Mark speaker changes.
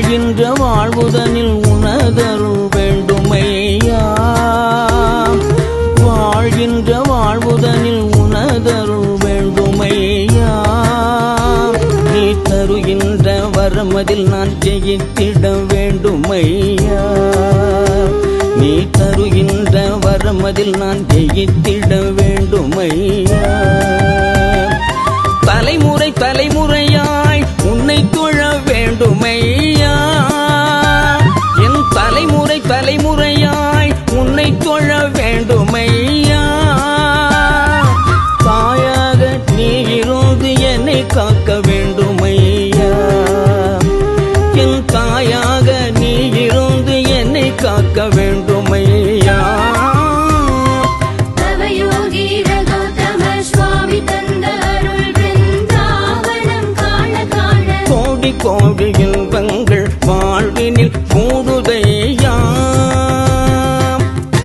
Speaker 1: வாழ்கின்ற வாழ்வுதனில் உனதருள் வேண்டுமையா? வாழ்கின்ற வாழ்வுதனில் உனதருள் வேண்டுமையா? நீ தருகின்ற வரமதில் நான் ஜெயித்திட வேண்டுமையா? நீ தருகின்ற வரமதில் நான் ஜெயித்திட வேண்டுமையா? தலைமுறை தலைமுறையா காக்க வேண்டுமையா? என் தாயாக நீ இருந்து என்னை காக்க வேண்டுமையா? கோடி கோடி இன்பங்கள் வாழ்வினில் கூடுதையா